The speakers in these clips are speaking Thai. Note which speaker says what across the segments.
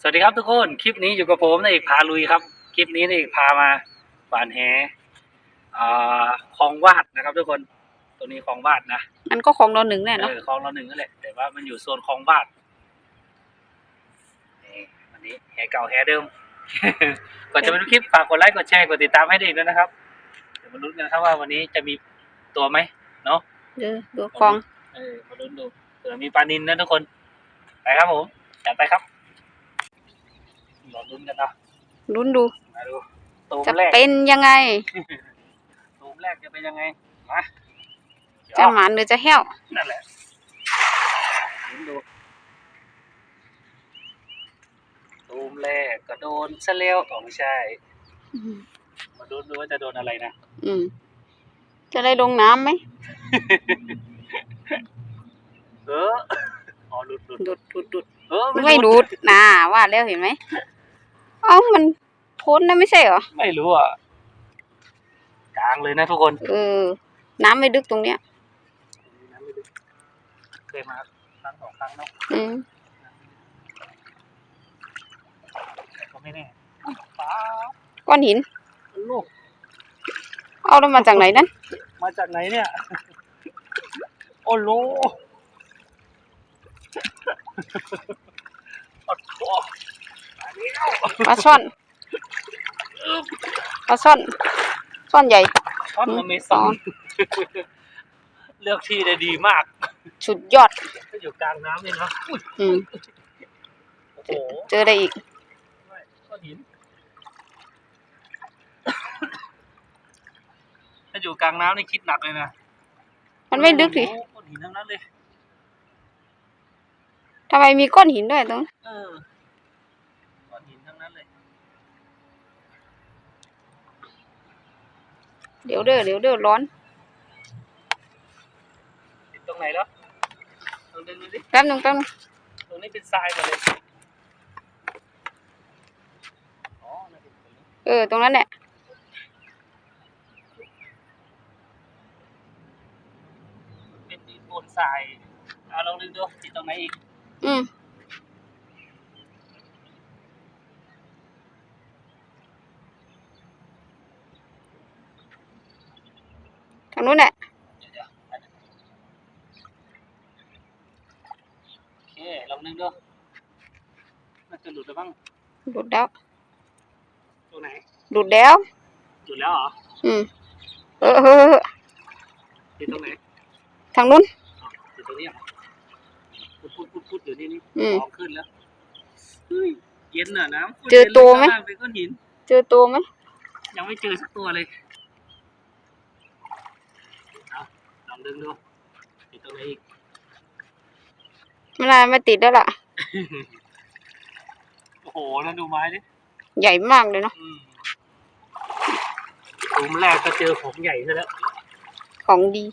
Speaker 1: สวัสดีครับทุกคน คลิปนี้อยู่กับผมนายเอกพาลุยครับ คลิปนี้นายเอกพามาหวานแหอ่าคลองวาดนะครับ ทุกคน ตัวนี้คลองวาดนะ
Speaker 2: มันก็ของเราหนึ่งแน่เนาะ
Speaker 1: เออคลองเราหนึ่งนั่นแหละ แต่ว่ามันอยู่โซนคลองวาดนี่วันนี้แหเก่าแหเดิม ก่อนจะไปดูคลิปฝากกดไลค์ กดแชร์ กดติดตามให้ด้วยด้วยนะครับ เดี๋ยวมาลุ้นกันครับว่าวันนี้จะมีตัวไหมเนาะ
Speaker 2: เดูดูคลอง
Speaker 1: เออมาลุ้นดูเผื่อมีปลานินนะทุกคน ไปครับผม จัดไปครับ รอลุ้นกันเนาะ
Speaker 2: ลุ้นดู
Speaker 1: มาดูตูม
Speaker 2: จะ
Speaker 1: แรก
Speaker 2: เป็นยังไง
Speaker 1: ตูมแรกจะเป็นยังไง มาเดี๋ยว
Speaker 2: จะหมานหรือจะแห้ว
Speaker 1: นั่นแหละลุ้นดู ตูมแรกก็โดนซะแล้วอ๋อไม่ใช่
Speaker 2: อืม
Speaker 1: มาลุ้นดูว่าจะโดนอะไรนะ
Speaker 2: อืมจะได้ลงน้ำไหม
Speaker 1: เออ อ๋อหลุดหลุด
Speaker 2: ดูดดูดดูด
Speaker 1: เออ
Speaker 2: ไม่ดูดน่าว่าแล้วเห็นไหม เอ้ามันพ้นนะไม่ใช่เหรอ
Speaker 1: ไม่รู้อะกลางเลยนะทุกคน
Speaker 2: เออ น้ำไม่ลึกตรงเนี้ย
Speaker 1: น้ำไม่ลึกเคยมาครั้งสองครั้งเนาะ
Speaker 2: อืม
Speaker 1: แต่ก็ไม่แน่ป้า
Speaker 2: ก้อนหิน
Speaker 1: ลูก
Speaker 2: เอาแล้วมาจากไหนนั้น
Speaker 1: มาจากไหนเนี่ย โอ้โหโอ้โหอันนี้เอา
Speaker 2: ปลาช่อนปลาช่อนช่อนใหญ่
Speaker 1: ช้อนอเมซอนเลือกที่ได้ดีมาก
Speaker 2: สุดยอด
Speaker 1: ก็อยู่กลางน้ำเลยเนาะอุ้ย
Speaker 2: อืม
Speaker 1: โอ้โห
Speaker 2: เจออะไรอีก
Speaker 1: ก้อนหินถ้าอยู่กลางน้ำนี่คิดหนักเลยนะ
Speaker 2: มันไม่ลึกดิ
Speaker 1: โอ้โหก้อนหินทั้งนั้นเลย
Speaker 2: ทำไมมีก้อนหินด้วยตรงนั้น
Speaker 1: เออก้อนหินทั้ งนั้นเลย
Speaker 2: เดี๋ยวเด้อเดี๋ยวเด้อร้อน
Speaker 1: ติดตรงไหนแล้วลองดึงดูดิ
Speaker 2: แป๊บหนึงแป๊บหนึง
Speaker 1: ตรงนี้เป็นทรายหมดเลยอ๋อน่าจะเป็นตรงนี้
Speaker 2: เออ ตรงนั้นแหละ
Speaker 1: เป็นดินบนทรายเอาลองดึงดูติดตรงไหนอีก
Speaker 2: อืมทาง นู้นแหละ
Speaker 1: เดี๋ยวเดี๋ยวอันนั้นโอเคลองดึงดูน่าจะหลุดแล้วบ้าง
Speaker 2: หลุดแล้ว
Speaker 1: ตรงไหน
Speaker 2: หลุดแล้ว
Speaker 1: หลุดแล้วเหรอ
Speaker 2: อืมเออเออเออ
Speaker 1: ติดตรงไหน
Speaker 2: ทางนู้น
Speaker 1: อ๋อติดตรงนี้เหรอพุดพุดพุดพุดอยู่นี่นี่
Speaker 2: อืม
Speaker 1: ของขึ้นแล้วเฮ้ยเย็นน่ะน้ำ
Speaker 2: เจอตัวไหม
Speaker 1: ข้างล่างเป็นก้อนหิน
Speaker 2: เจอตัวไหม
Speaker 1: ยังไม่เจอสักตัวเลย เอาล องดึงดูติดตรงไหนอีก
Speaker 2: ไม่น่าไม่ติดแล้วล่ะ
Speaker 1: โอ้โหนั่นดูไม้ดิ
Speaker 2: ใหญ่มากเลยเนาะ
Speaker 1: อืมหลุมแรกก็เจอผมใหญ่ซะแล้ว
Speaker 2: ของดี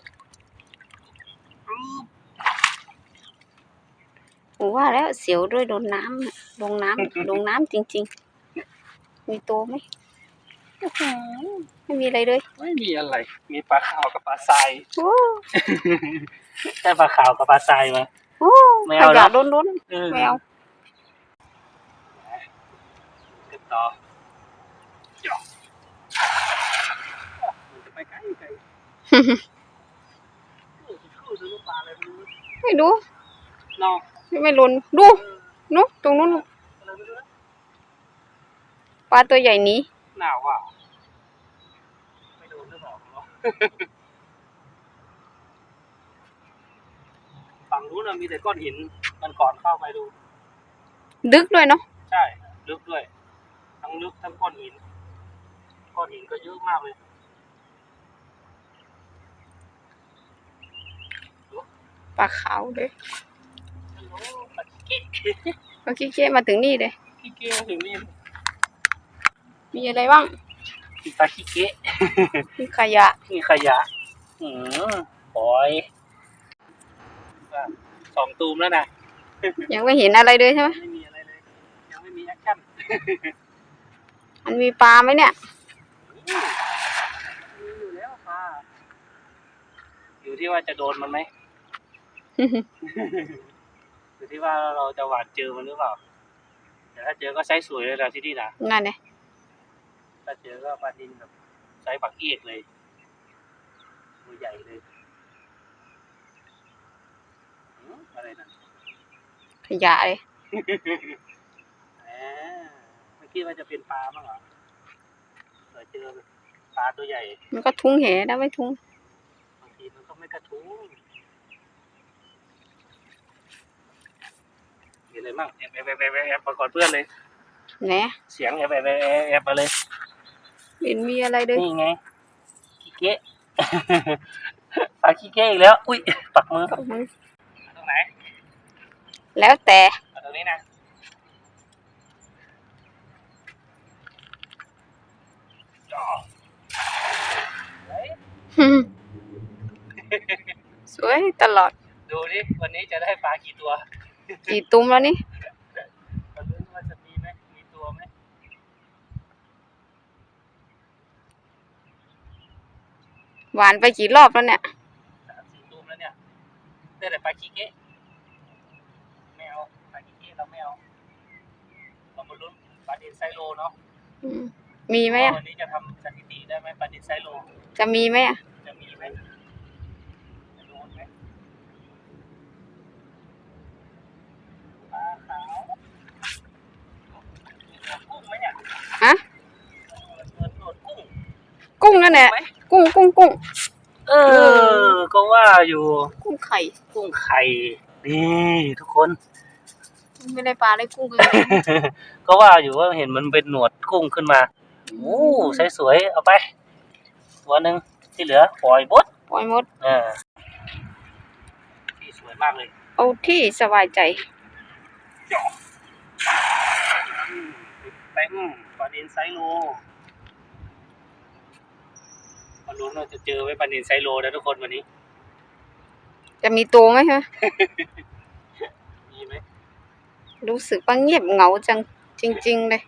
Speaker 1: ปึ๊บ
Speaker 2: ผมว่าแล้วเสียวด้วยโดนน้ำน่ะลงน้ำลงน้ำจริง ๆ มีตัวไหมอื้อหือ ไม่มีอะไรเลย
Speaker 1: ไม่มีอะไร มีปลาขาวกับปลาทราย
Speaker 2: โอ้
Speaker 1: ได้ปลาขาวกับปลาทรายมา
Speaker 2: โอ้
Speaker 1: ไม่
Speaker 2: ข
Speaker 1: เอาแล้
Speaker 2: ยะ
Speaker 1: ว
Speaker 2: ล้น
Speaker 1: เออ
Speaker 2: ๆไม่เอา
Speaker 1: ติดต่อหยอกมันจะไปไกลไกลโอ้โหคือดูปลาอะไรไม่รู้
Speaker 2: ไม่รู้
Speaker 1: นอก
Speaker 2: ไม่ล้นดูนู้ตรงนู้น
Speaker 1: อะไรไม่รู้นะ
Speaker 2: ปลาตัวใหญ่หนี้
Speaker 1: หนาวอะไม่โดนหรือเปล่าเนาะ ฝั่งนู้นนะมีแต่ก้อนหินมันก่อนเข้าไปดู
Speaker 2: ดึกด้วยเนาะ
Speaker 1: ใช่ ลึกด้วย ทั้งลึกทั้งก้อนหิน ก้อนหินก็เยอะมากเลย
Speaker 2: ปลาขาวเลย
Speaker 1: ฮัลโหลปลาขี้เก๊
Speaker 2: ปลาขี้เกียจมาถึงนี่เลย
Speaker 1: ขี้เก๊ถึงนี่
Speaker 2: มีอะไรบ้าง
Speaker 1: มีปลาขี้เก๊
Speaker 2: มีขยะ
Speaker 1: มีขยะ อืมปล่อยว่าสองตูมแล้วนะ
Speaker 2: ยังไม่เห็นอะไรเลยใช่ไหม
Speaker 1: ไม่มีอะไรเลย ยังไม่มีแอคชั่น
Speaker 2: มันมีปลาไหมเนี่ย
Speaker 1: มีอยู่แล้วค่ะอยู่ที่ว่าจะโดนมันไหมอยู่ที่ว่าเราจะหวานเจอมันหรือเปล่าแต่ถ้าเจอก็ไซส์สวยเลยนะที่นี่นะ
Speaker 2: นั่นไง
Speaker 1: ถ้าเจอก็ปลาดินแบบไซส์ปักเอกเลยตัวใหญ่เลยหืมอะไรนะ
Speaker 2: ขยะเลย
Speaker 1: แหมไม่คิดว่าจะเป็นปลาบ้างเหรอเผื่อเจอปลาตัวใหญ่
Speaker 2: มันก็ทุงเหได้ไว้ทุง
Speaker 1: บางทีมันก็ไม่กระทุ้งมีอะไรบ้างแอบแอบแอบแอบแอบมาก่อนเพื่อนเลย
Speaker 2: แหน
Speaker 1: เสียงแอบแอบแอบแอบแอบมาเลย
Speaker 2: เห็นมีอะไรเลย
Speaker 1: นี่ไงขี้เก๊ะปลาขี้เก๊ะอีกแล้ว อุ้ยปักมือ
Speaker 2: เอามือ
Speaker 1: ตรงไหน
Speaker 2: แล้วแต่
Speaker 1: เอาตรงนี้นะจ่อเฮ้ย
Speaker 2: สวยตลอด
Speaker 1: ดูดิวันนี้จะได้ปลากี่ตัว
Speaker 2: กี่ตุ้มแล้วนี่
Speaker 1: มาลุ้นว่าจะมีไหม มีตัวไหม
Speaker 2: หวานไปกี่รอบแล้วเนี่ย
Speaker 1: สามสี่ตัวแล้วเนี่ยได้แต่ปลาขี้เก๊ะไม่เอาปลาขี้เก๊ะเราไม่เอาเรามาลุ้นปลาดินไซโลเนาะ
Speaker 2: อืมมีไหมอะ
Speaker 1: วันนี้จะทำสถิติได้ไหมปลาดินไซโล
Speaker 2: จะมีไหมอะ
Speaker 1: จะมีไหมจะโดนไหมปลาขาวกุ้งไหมเนี่ย
Speaker 2: ฮะ
Speaker 1: เปิดโหลดกุ้ง
Speaker 2: กุ้งนั่นแหละ
Speaker 1: ไหม
Speaker 2: กุ้งกุ้งกุ้ง
Speaker 1: เออ ก็ว่าอยู่
Speaker 2: กุ้งไข่
Speaker 1: กุ้งไข่นี่ทุกคน
Speaker 2: ไม่ได้ปลาได้กุ้งเลย
Speaker 1: ก็ว่าอยู่ว่าเห็นมันเป็นหนวดกุ้งขึ้นมาโอ้ใสวยๆเอาไป ตัวหนึ่งที่เหลือปล่อยบด
Speaker 2: ปล่อยหมด
Speaker 1: เออที่สวยมากเลย
Speaker 2: เอาที่สบายใจ
Speaker 1: เต็มปลาเดนไซโลมา ลุ้นว่าจะเจอไว้ปลาเดนไซโลนะทุกคนวันนี้
Speaker 2: จะมีตัวไหมฮะ
Speaker 1: มีไหม
Speaker 2: รู้สึกว่าเงียบเหงาจังจริง ๆ เลย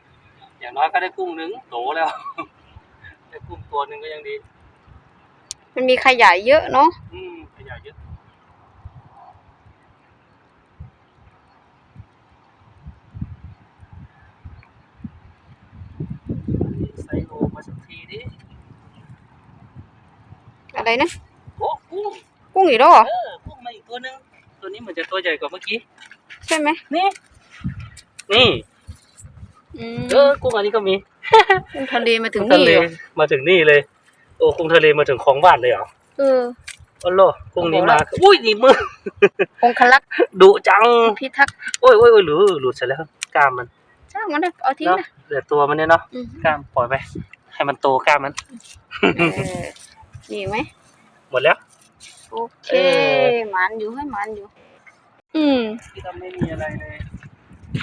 Speaker 1: อย่างน้อยก็ได้กุ้งหนึ่งโตแล้ว ได้กุ้งตัวหนึ่งก็ยังดี
Speaker 2: มันมีขยะเยอะเนาะ
Speaker 1: อืมขยะเยอะไซโลมาสักทีดิ
Speaker 2: อะไรนะ
Speaker 1: โอ้กุ้ง
Speaker 2: กุ้งอีกแล้วเหรอ
Speaker 1: เออกุ้งมาอีกตัวหนึ่งตัวนี้เหมือนจะตัวใหญ่กว่าเมื่อกี้
Speaker 2: ใช่ไหม
Speaker 1: นี่นี่
Speaker 2: อืม
Speaker 1: เออกุ้งอันนี้ก็มี
Speaker 2: กุ้งทะเลมาถึง
Speaker 1: ทะ
Speaker 2: นี่
Speaker 1: เล
Speaker 2: เหรอ
Speaker 1: มาถึงนี่เลยโอ้กุ้งทะเลมาถึงของบ้านเลยเหรอ
Speaker 2: เออ
Speaker 1: โอ้โลกุ้งนี้
Speaker 2: โอ้โห
Speaker 1: มาอุ้ยหนีบมือ
Speaker 2: องคลักษ์
Speaker 1: ดุจัง
Speaker 2: พิทักษ์
Speaker 1: โอ้ยโอ้ยโอ้ยหลุดหลุดเสร็จแล้วกล้ามมัน
Speaker 2: จ้างมันเลยเอาทิ้ง
Speaker 1: เนาะ
Speaker 2: นะ
Speaker 1: เหลือตัวมันเนี่ยเนาะ
Speaker 2: อืม
Speaker 1: กล้ามปล่อยไป ให้มันโตกล้ามมัน
Speaker 2: เออ มีไหม
Speaker 1: หมดแล้ว
Speaker 2: โอเค
Speaker 1: เออ
Speaker 2: หมันอยู่ให้หมันอยู่ อืม
Speaker 1: ที่เราไม่มีอะไรเลย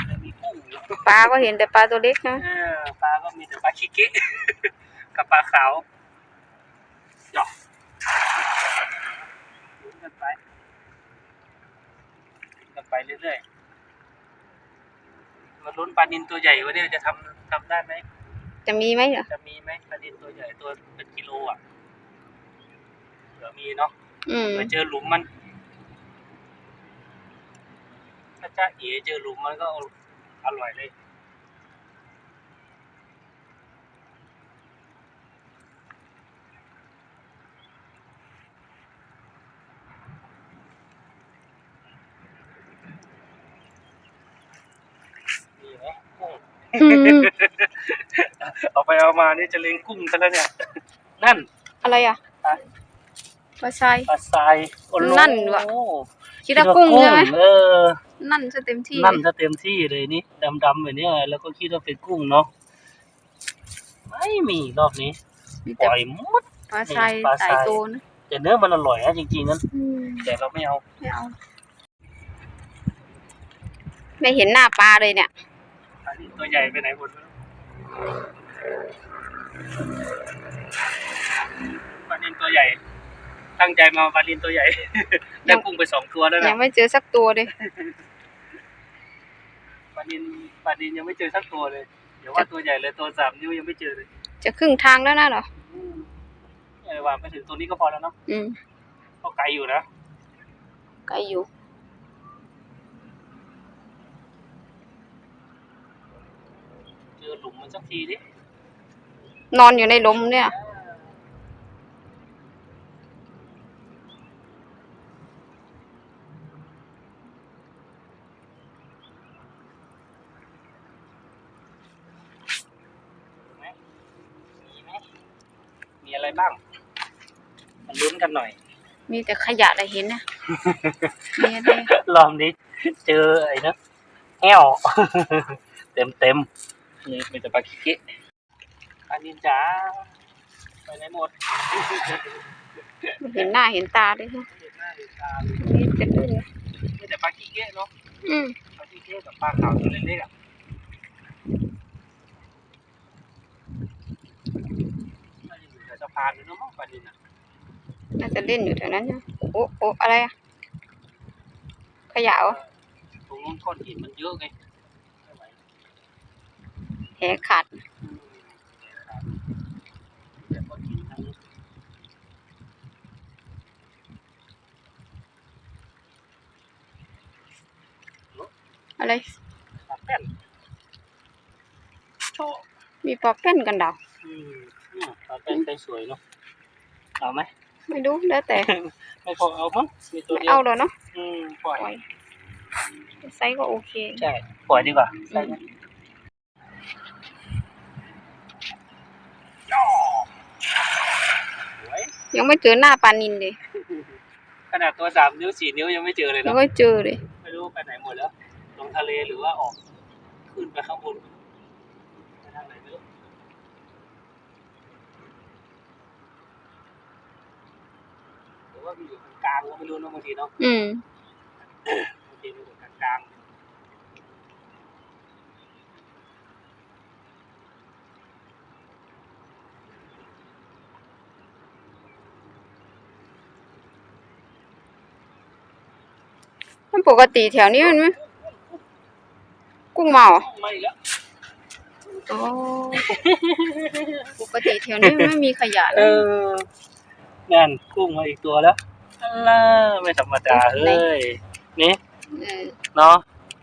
Speaker 1: แต่มีกุ้งอยู่
Speaker 2: ปลาก็เห็นแต่ปลาตัวเล็กนะ
Speaker 1: เออปลาก็มีแต่ปลาคิเกะ กับปลาขาวหยอกลุ้นกันไปลุ้นกันไปเรื่อยๆมาลุ้นปลานินตัวใหญ่วันนี้จะทำทำได้ไหม
Speaker 2: จะมีไหมเหรอ
Speaker 1: จะมีไหมปลานินตัวใหญ่ตัวเป็นกิโลอะเผื่อมีเนาะ
Speaker 2: อืม
Speaker 1: เผื่อเจอหลุมมัน ถ้าจ้าเอ๋เจอหลุมมันก็อร่อยเลย นี่ไหมกุ้ง
Speaker 2: อืม
Speaker 1: เอาไปเอามานี่จะเลี้ยงกุ้งกันแล้วเนี่ย นั่น
Speaker 2: อะไรอะ
Speaker 1: ปลา
Speaker 2: ปลาทราย
Speaker 1: ปลาทรายโอ้โห
Speaker 2: นั่นว่ะ คิดว่ากุ้งใช่ไหม
Speaker 1: เออ
Speaker 2: นั่นจะเต็มที่
Speaker 1: นั่น
Speaker 2: เลย
Speaker 1: จะเต็มที่เลยนี่ดำๆแบบเนี้ยแล้วก็คิดว่าเป็นกุ้งเนาะไม่มีรอบนี้
Speaker 2: มี
Speaker 1: ป
Speaker 2: แต่
Speaker 1: ล่อยหมด
Speaker 2: ปลาทราย
Speaker 1: ปลาทราย
Speaker 2: สายโตนะ
Speaker 1: แต่เนื้อมันอร่อยนะจริงๆนั้น
Speaker 2: อืม
Speaker 1: แต่เราไม่เอา
Speaker 2: ไม่เอาไม่เห็นหน้าปลาเลยเนี่ย
Speaker 1: อันนี้ตัวใหญ่ไปไหนหมดไม่รู้ปลานินตัวใหญ่ ตั้งใจมาปลานินตัวใหญ่ ได้กุ้งไปสองตัวแล้ว
Speaker 2: ยั
Speaker 1: นะ
Speaker 2: งไม่เจอสักตัวเลย
Speaker 1: ปลานินปลานินยังไม่เจอสักตัวเลย เดี๋ยวว่าตัวใหญ่เลยตัวสามนิ้วยังไม่เจอเลย
Speaker 2: จะครึ่งทางแล้วนะเหรอ
Speaker 1: เออว่าไปถึงตัวนี้ก็พอแล้วเนาะ
Speaker 2: อืม
Speaker 1: ก็ไกลอยู่นะ
Speaker 2: ไกลอยู่
Speaker 1: หลุมมันสักทีดิ
Speaker 2: นอนอยู่ในหลมเนี่ย
Speaker 1: ถูกไหมมีไหมมีอะไรบ้างมาลุ้นกัน หน่อย
Speaker 2: มีแต่ขยะอะไรเห็นนะมีอะไร
Speaker 1: รอบนี้เจอไอ้นะแห้วเต็มเต็มๆนี่เป็นแต่ปลาคิกิปลานินจ๋าไปไหนหมด
Speaker 2: เห็นหน้าเห็นตาด้วยนะ
Speaker 1: เห็นหน้าเห็นตา
Speaker 2: นี่เป็นเรื่องเลย
Speaker 1: มีแต่ปลาคิกิเนาะ
Speaker 2: อืม
Speaker 1: ปลาคิกิกับปลาขาวตัวเล็กๆอะน่าจะอยู่แถวสะพานเลยเนาะมั้งปลานินอะ
Speaker 2: น่าจะเล่นอยู่แถวนั้นนะโอ้โอ้อะไรอะขยะเหรอ
Speaker 1: ตรงนู้นก้อนหินมันเยอะไงไม่ไหว
Speaker 2: แหขาด
Speaker 1: อืมแต่ก้อนหินทั้ง
Speaker 2: อะไร
Speaker 1: ปลาแป้นโชว์
Speaker 2: มีปลาเป็นกันดาว
Speaker 1: อืมเนี่ยปลาแป้นใจสวยเนาะเอาไหม
Speaker 2: ไม่รู้แล้วแต่
Speaker 1: ไม่พอเอามั้งมีตัว
Speaker 2: ไม่
Speaker 1: เดียว
Speaker 2: เอาแล้วเนาะ
Speaker 1: อืมปล่อย
Speaker 2: ปล่อยไซส์ก็โอเค
Speaker 1: ใช่ปล่อยดีกว่าใช่ไหมย่อสวย
Speaker 2: ยังไม่เจอหน้าปลานินเลย
Speaker 1: ขนาดตัวสามนิ้วสี่นิ้วยังไม่เจอเลย
Speaker 2: ยัง
Speaker 1: เนาะ
Speaker 2: ไม่เจอเลย
Speaker 1: ไม่รู้ไปไหนหมดแล้วลงทะเลหรือว่าออกขึ้นไปข้างบนไปทางไหนไม่รู้ห รือว่ามีอยู่กลางๆก็ไม่รู้เนอะบางทีเนาะ
Speaker 2: อืม
Speaker 1: บางทีมันอยู่กลางๆ
Speaker 2: มันปกติแถวนี้มันไหมกุ้งเมาเหรอ
Speaker 1: ไม่แล้ว
Speaker 2: อ๋อ ปกติแถวนี้มันไม่มีขยะ
Speaker 1: เอ
Speaker 2: เลย
Speaker 1: อ นั่นกุ้งมาอีกตัวแล้วอัลล่าไม่ธรรมดาเฮ้ย นี่
Speaker 2: เออ
Speaker 1: เนาะ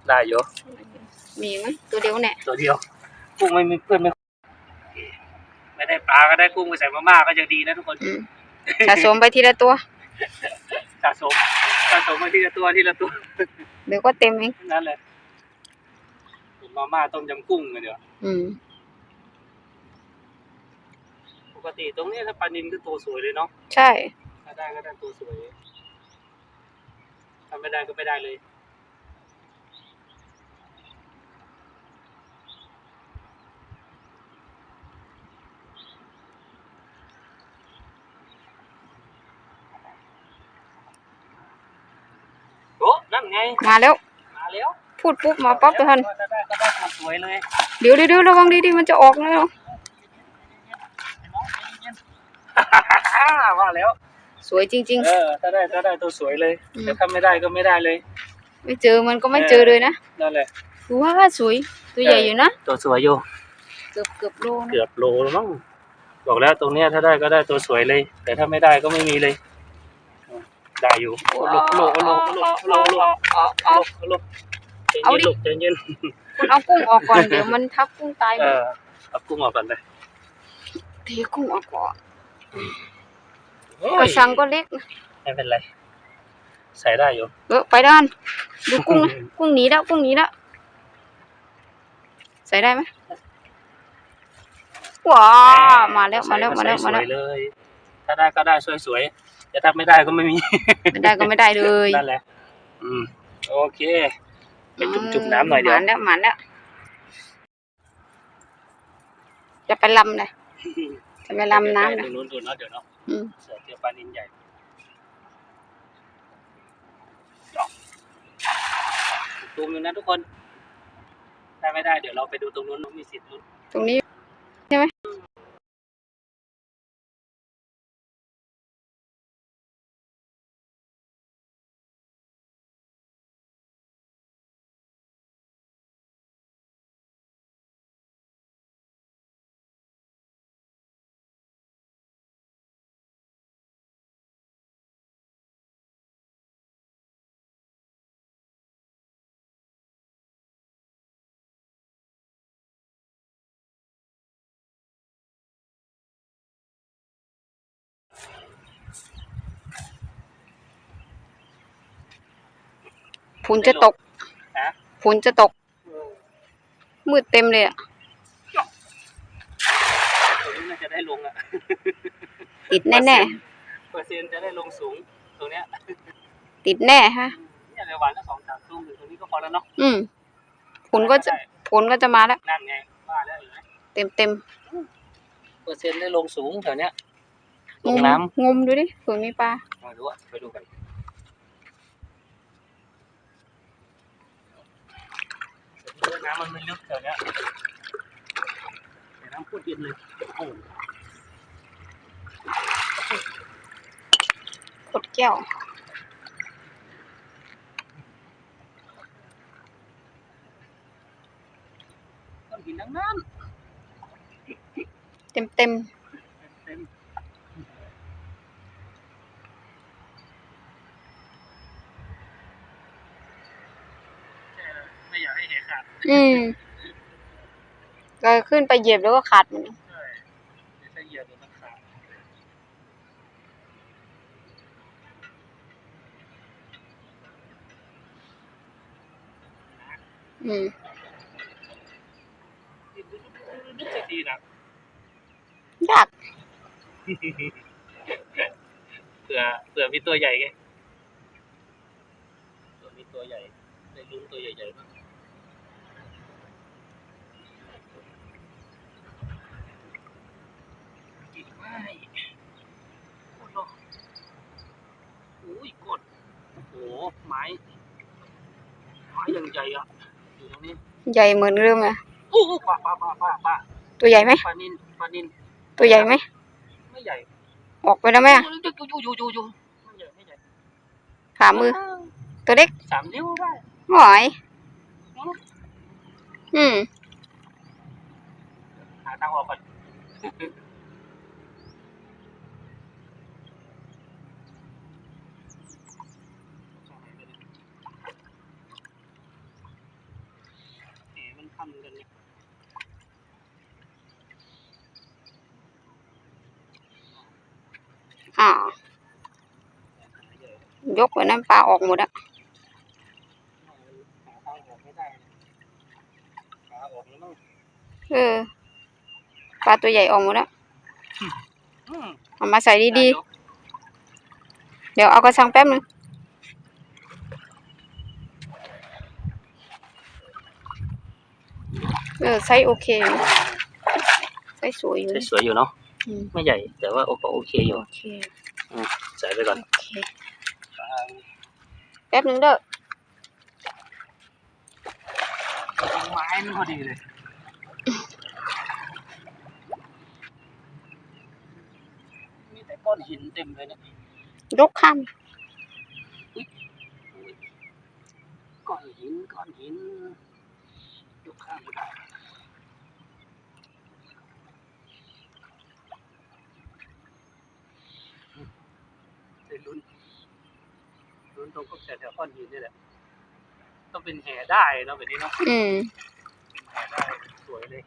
Speaker 1: ได้อยู่
Speaker 2: มีไหมตัวเดียวเนี่ย
Speaker 1: ตัวเดียว กุ้งไม่มีเพื่อนไม่ไม่ได้ปลาก็ได้กุ้งไปใส่มาม่าก็ยังดีนะทุกคน
Speaker 2: อืมสะสมไปทีละตัว
Speaker 1: สะสมสะสมมาทีละตัวทีละตัว
Speaker 2: เดี๋ยวก็เต็มเอง
Speaker 1: นั่นแหละเป็นมาม่าต้มยำกุ้งกันเดี๋ยว
Speaker 2: อืม
Speaker 1: ปกติตรงนี้ถ้าปลานินก็ตัวสวยเลยเนาะ
Speaker 2: ใช่
Speaker 1: ถ้าได้ก็ได้ตัวสวยถ้าไม่ได้ก็ไม่ได้เลย โอ้นั่นไง
Speaker 2: มาแล้ว
Speaker 1: มาแล้ว
Speaker 2: พูดปุ๊บมาปั๊บเลยทัน
Speaker 1: ถ้าได้ก็ได้ตัวสวยเลย
Speaker 2: เดี๋ยวเดี๋ยวเดี๋ยวระวังดีๆมันจะออกแล้ว
Speaker 1: ว่าแล้ว
Speaker 2: สวยจริง
Speaker 1: เออถ้าได้ถ้าได้ตัวสวยเลย
Speaker 2: อืม
Speaker 1: แต่ถ้าไม่ได้ก็ไม่ได้เลย
Speaker 2: ๆ ไม่เจอมันก็ไม่เจอเลยนะ
Speaker 1: นั่นแหละ
Speaker 2: ว้าสวยตัวใหญ่อยู่นะ
Speaker 1: ตัวสวยอยู่
Speaker 2: เกือบเกือบโลนะ
Speaker 1: เกือบโลแล้วมั้งบอกแล้วตรงเนี้ยถ้าได้ก็ได้ตัวสวยเลย แต่ถ้าไม่ได้ก็ไม่มีเลยได้อยู่โอ้โลโลโลโลโลโล
Speaker 2: เอาเอา
Speaker 1: โลโลใจ
Speaker 2: เอา
Speaker 1: เย็น
Speaker 2: ดิ
Speaker 1: ลูกใจเย็น
Speaker 2: คุณเอากุ้งออกก่อนเดี๋ยวมันทับกุ้งตายหม
Speaker 1: เอ
Speaker 2: ด
Speaker 1: อเอากุ้งออกก่อนเลย
Speaker 2: เทกุ้งออกก่อน
Speaker 1: โอ้
Speaker 2: กระ
Speaker 1: ย
Speaker 2: ชังก็เล็กนะ
Speaker 1: ไม่เป็นไร ใส่ได้อยู่
Speaker 2: เออไปด้าน ดูกุ้งนะ กุ้งหนีแล้วกุ้งหนีแล้วใส่ได้ไหมว้ามาแล้วมาแล้วมาแล้วมาแล้ว
Speaker 1: ใส่สยเลยถ้าได้ก็ได้สวยๆแต่ถ้าไม่ได้ก็ไม่มี
Speaker 2: ไม่ได้ก็ไม่ได้เลย
Speaker 1: นั่นแหละ อืม โอเค ไปจุ่มจุ่มน้ำหน่อยเดี๋ยว
Speaker 2: หมานแล้วหมานแล้วจะไปลำเลย จะไปลำน้ำ
Speaker 1: ต
Speaker 2: นะ
Speaker 1: รงนู้นดูเนาะเดี๋ยวเนาะ
Speaker 2: อืม
Speaker 1: เสือเจอปลานินใหญ่ตูมอยู่นะทุกคนถ้าไม่ได้เดี๋ยวเราไปดูตรงนู้นมีสิทธิ์ลุ้น
Speaker 2: ตรงนี้ ฝนจะตก
Speaker 1: ฮะ
Speaker 2: ฝนจะตก
Speaker 1: เออ
Speaker 2: มืดเต็มเลยอะ
Speaker 1: ตรงนี้น่าจะได้ลงอะ
Speaker 2: ติดแน่
Speaker 1: เปอร์เซ็นต์จะได้ลงสูงตรงเนี้ย
Speaker 2: ๆติดแน่ฮะ
Speaker 1: เนี่ยในวันละสองสามตุ้มอยู่ตรงนี้ก็พอแล้วเนาะ
Speaker 2: อืมฝนก็จะฝนก็จะมาแล้ว
Speaker 1: นั่นไงว่าแล้วเห็นไหม
Speaker 2: เต็มเต็ม
Speaker 1: เปอร์เซ็นต์ได้ลงสูงแถวเนี้ย
Speaker 2: ๆ
Speaker 1: ลงน้
Speaker 2: งมดูดิเผื่อมีปลาำ
Speaker 1: มาดูอะไปดูกันน้ำมันไม่ลึกแถวเนี้ยแต่น้ำพูดเย็นเลยโอ้
Speaker 2: ขดแก้ว
Speaker 1: ก้อนหินทั้งนั้น
Speaker 2: เต็มเต็ม
Speaker 1: เต็มใช่เลยไม่อยากให้เห็นขาด
Speaker 2: ๆอืมก็ ขึ้นไปเหยียบแล้วก็ขาดมัน
Speaker 1: ใช่เดี๋ยวถ้าเหยียบเดี๋ยวมันขาด
Speaker 2: อืม
Speaker 1: นึกจะดีนะ
Speaker 2: ยาก
Speaker 1: เผื่อเผื่อมีตัวใหญ่ไงเผื่อมีตัวใหญ่ได้ลุ้นตัวใหญ่ๆบ้าง กินไม่โอ้โหอุ้ยกด โอ้โหไม้ไม้ยังใหญ่อะอยู่ตรงนี้
Speaker 2: ใหญ่เหมือนเดิมอะ
Speaker 1: โอ้โหป้าป้าป้าป้าป้า
Speaker 2: ตัวใหญ่ไหม
Speaker 1: ปลานินปลานิน
Speaker 2: ตัวใหญ่ไหม
Speaker 1: ไม่ใหญ่
Speaker 2: ออกไปแล้วไหมอะ
Speaker 1: อยู่อยู่อยู่อยู่ไม่ใหญ่ไม่ใหญ่
Speaker 2: ฝ่ามือ ตัวเล็ก
Speaker 1: สามนิ้วได้
Speaker 2: หอยอืม
Speaker 1: หาทางออกก่อนเอ๋มันทำกันเนี่ย
Speaker 2: อ่า ยกไว้น้ำปลาออกหมดอะ
Speaker 1: หาทางออกไม่ได้นะหาออกแล้วมั้ง
Speaker 2: เออ ปลาตัวใหญ่ออกหมดแล้ว
Speaker 1: อืม
Speaker 2: เอามาใส่ดี
Speaker 1: ได้
Speaker 2: ๆเดี๋ยวเอากระชังแป๊บนึง เออไซส์โอเคอยู่ไซส์สวยอยู่
Speaker 1: อยู่
Speaker 2: นะ
Speaker 1: สวยๆอยู่เนาะ
Speaker 2: อืม
Speaker 1: ไม่ใหญ่ แต่ว่าโอก็โอเคอยู่
Speaker 2: โอเค
Speaker 1: ใส่ไปก่อน
Speaker 2: โอเค แป๊บนึงเด้อ
Speaker 1: ไม้มันพอดีเลยมีแต่ก้อนหินเต็มเลยเนี่ย
Speaker 2: ยกข้าม
Speaker 1: ก้อนหินก้อนหินยกข้ามไม่ได้ ได้ลุ้นลุ้นตรงก็แถวๆก้อนหินนี่แหละ ต้องเป็นแห่ได้เนาะแบบนี้เนาะ
Speaker 2: อืม
Speaker 1: แห่ได้สวยเลย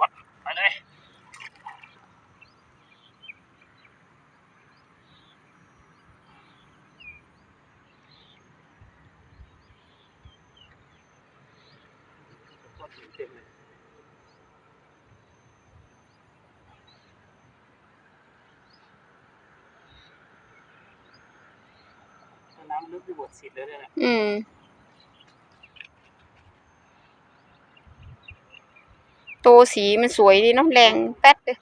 Speaker 1: วัดไปเลยก้อนหินเต็มเลยถ้า น้ำลึกไปหมดสิทธิ์เลยเนี่ย
Speaker 2: อืม โตสีมันสวยดีเนาะแรงแป๊ดเลย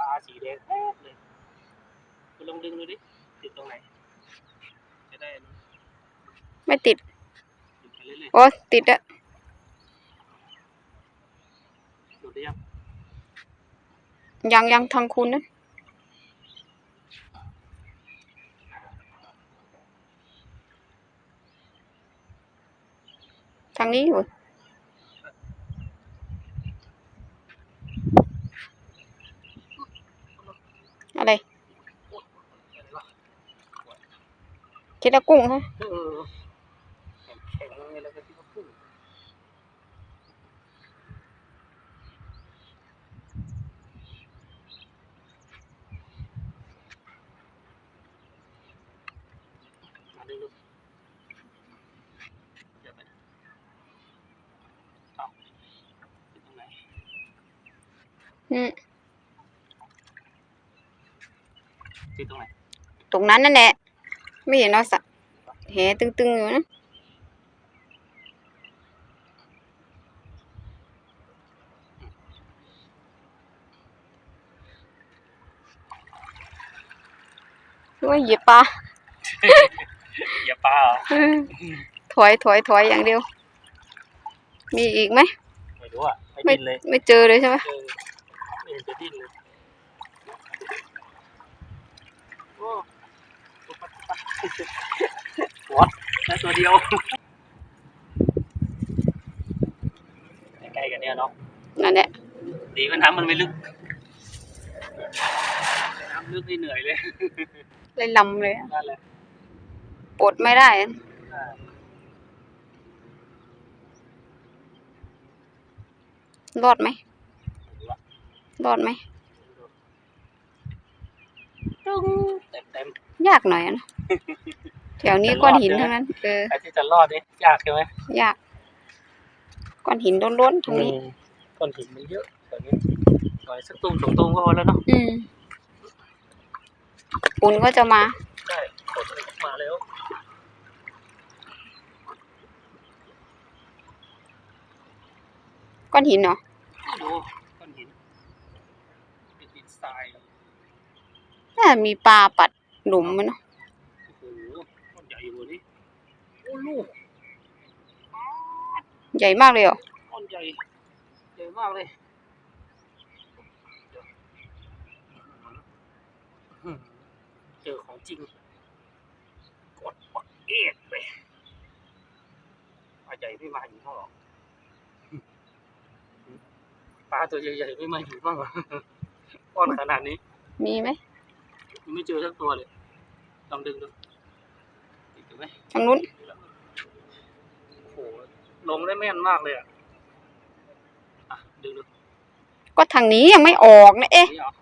Speaker 1: ปลาสีแดงแป๊ดเลยคุณลองดึงดูดิติดตรงไหนจะได้
Speaker 2: ไม่ติด
Speaker 1: ติดไปเรื่อย
Speaker 2: โอ้ติดอะ
Speaker 1: ๆดูได้ยัง
Speaker 2: ยังยังทางคุณนะ
Speaker 1: thằng ý rồi ở đây. Chỉ là cung thôi. Ừ.
Speaker 2: อืม
Speaker 1: ที่ตรงไหน
Speaker 2: ตรงนั้นนั่นแหละ ไม่เห็นเอาสะแหตึงๆอยู่นะว่าเหยียบปลา
Speaker 1: อย่าปลาเหรอ
Speaker 2: เออถอยถอยถอยอย่างเดียว มีอีกไหม
Speaker 1: ไม่รู้อะ ไม่ดิ้นเลย
Speaker 2: ไม่เจอเลยใช่ไหม
Speaker 1: เออไม่เห็นจะดิ้นเลยโอ้ปุ๊บปั๊บปุ๊บปั๊บหัวได้ตัวเดียวใกล้ๆกันเนี่ยเนาะ
Speaker 2: นั่นแหละ
Speaker 1: ดีกว่าน้ำมันไม่ลึกน้ำลึกนี่เหนื่อยเลย
Speaker 2: เลยลำเลยอะ
Speaker 1: นั่นแหละ
Speaker 2: ปลดไม่ได้อะ
Speaker 1: อ่าร
Speaker 2: อดไหม รอดไหม
Speaker 1: ตึ้งเต็มเต็ม
Speaker 2: ยากหน่อยอะนะแถวนี้ก้อนหินทั้งนั้นเออ
Speaker 1: ๆไอ้ที่จะรอดนี่ยากใช่ไหม
Speaker 2: ยากก้อนหินล้วนๆทั้งนี้
Speaker 1: อืมก้อนหินมันเยอะแถวนี้หน่อยสักตุ้มสองตุ้มก็พอแล้วเนาะ
Speaker 2: อืมอุ่นก็จะมา
Speaker 1: ใช่กดมาแล้ว
Speaker 2: ก้อนหินเหรอ
Speaker 1: ดูก้อนหินเป็นดินทราย
Speaker 2: น่าจะมีปลาปัดหลุมมันเนาะ
Speaker 1: โอ้โหก้อนใหญ่กว่านี้โอ้ลูก
Speaker 2: ใหญ่มากเลยเหรอ
Speaker 1: ก้อนใหญ่ใหญ่มากเลยอื้อหือเจอของจริง กดปักเอ็ดเลยปลาใหญ่ไม่มาอยู่บ้างหรอปลาตัวใหญ่ๆไม่มาอยู่บ้างเหรอก้อนขนาดนี้
Speaker 2: มีไหม
Speaker 1: ยังไม่เจอสักตัวเลย ลองดึงดูติดอยู่ไหม
Speaker 2: ทางนู้น
Speaker 1: โอ้โหลงได้แม่นมากเลยอะอะดึงดู
Speaker 2: ก็ทางนี้ยังไม่ออกนะเอ๊ะ
Speaker 1: นี่เหรอ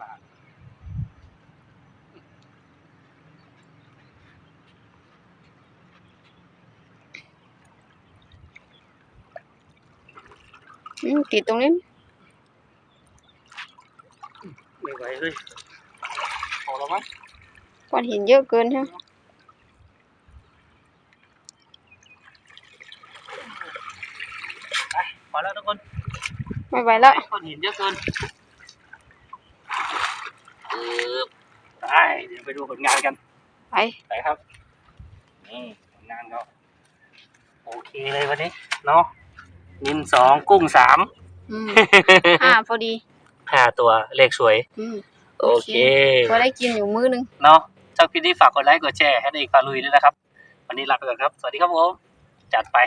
Speaker 1: ปาก
Speaker 2: อืม ติดตรงนี้
Speaker 1: ไม่ไหวเลยพอแล้วมั้ง
Speaker 2: ก้อนหินเยอะเกินใช่ไหม
Speaker 1: ไปพอแล้วทุกคน
Speaker 2: ไม่ไหวแล้ว
Speaker 1: ก้อนหินเยอะเกินปึ๊บไปเดี๋ยวไปดูผลงานกัน
Speaker 2: ไป
Speaker 1: ไปครับ นี่ผลงานเขาโอเคเลยวันนี้ เนาะ นินสองกุ้งสาม
Speaker 2: อืมอ่าพอดี
Speaker 1: ห้าตัวเลขสวย
Speaker 2: อืม
Speaker 1: โอเค
Speaker 2: พอได้กินอยู่มื้อนึง
Speaker 1: เนาะชอบคลิปนี้ฝากกดไลค์กดแชร์ให้ในอีกฟาลุยด้วยนะครับ วันนี้ลาไปก่อนครับ สวัสดีครับผม จัดไป